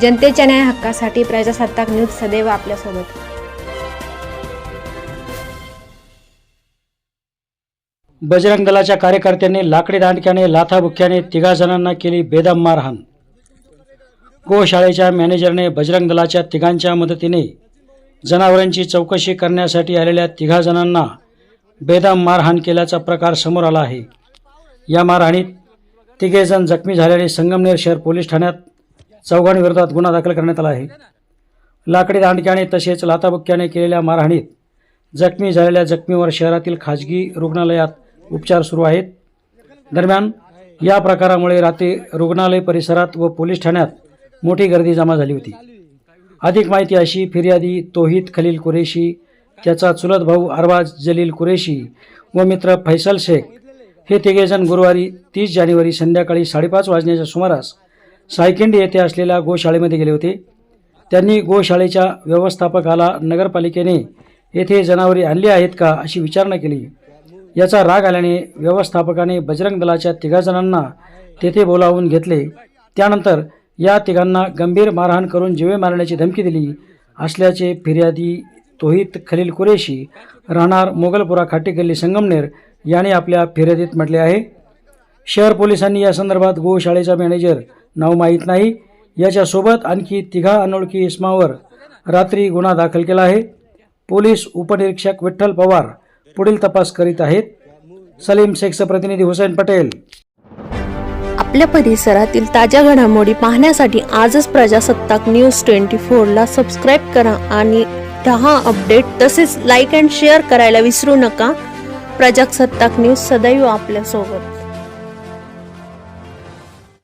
जनतेच्या न्याय हक्कासाठी प्रजासत्ताक न्यूज सदैव आपल्यासोबत. बजरंग दलाच्या कार्यकर्त्यांनी लाकडी दांडक्याने लाथाबुक्क्याने तिघा जणांना केली बेदम मारहाण. गोशाळेच्या मॅनेजरने बजरंग दलाच्या तिघांच्या मदतीने जनावरांची चौकशी करण्यासाठी आलेल्या तिघा जणांना बेदम मारहाण केल्याचा प्रकार समोर आला आहे. या मारहाणीत तिघेजण जखमी झाल्याने संगमनेर शहर पोलीस ठाण्यात चौघांविरोधात गुन्हा दाखल करण्यात आला आहे. लाकडी दांडक्याने तसेच लाताबुक्क्याने केलेल्या मारहाणीत जखमी झालेल्या जखमीवर शहरातील खाजगी रुग्णालयात उपचार सुरू आहेत. दरम्यान या प्रकारामुळे रात्री रुग्णालय परिसरात व पोलीस ठाण्यात मोठी गर्दी जमा झाली होती. अधिक माहिती अशी फिर्यादी तोहित खलील कुरेशी त्याचा चुलत भाऊ अरबाज जलील कुरेशी व मित्र फैसल शेख हे तिघेजण गुरुवारी तीस जानेवारी संध्याकाळी साडेपाच वाजण्याच्या सुमारास सायकेंडी येथे असलेल्या गोशाळेमध्ये गेले होते. त्यांनी गोशाळेच्या व्यवस्थापकाला नगरपालिकेने येथे जनावरे आणली आहेत का अशी विचारणा केली. याचा राग आल्याने व्यवस्थापकाने बजरंग दलाच्या तिघा जणांना तेथे बोलावून घेतले. त्यानंतर या तिघांना गंभीर मारहाण करून जीवे मारण्याची धमकी दिली. असल्याचे फिर्यादी तोहित खलील कुरेशी राहणार मोगलपुरा खाटेगल्ली संगमनेर याने आपल्या फिर्यादीत म्हटले आहे. शहर पोलिसांनी या संदर्भात गोशाळेचा मॅनेजर नाव माहीत नाही. याच्यासोबत आणखी तिघा अनोळखी इसमावर रात्री गुन्हा दाखल केला आहे. पोलीस उपनिरीक्षक विठ्ठल पवार पुढील तपास करीत आहेत. सलीम शेखचा प्रतिनिधी हुसेन पटेल. आपल्या परिसरातील ताज्या घडामोडी पाहण्यासाठी आजच प्रजासत्ताक न्यूज ट्वेंटी फोरला सबस्क्राईब करा आणि दहा अपडेट तसेच लाईक अँड शेअर करायला विसरू नका. प्रजासत्ताक न्यूज सदैव आपल्यासोबत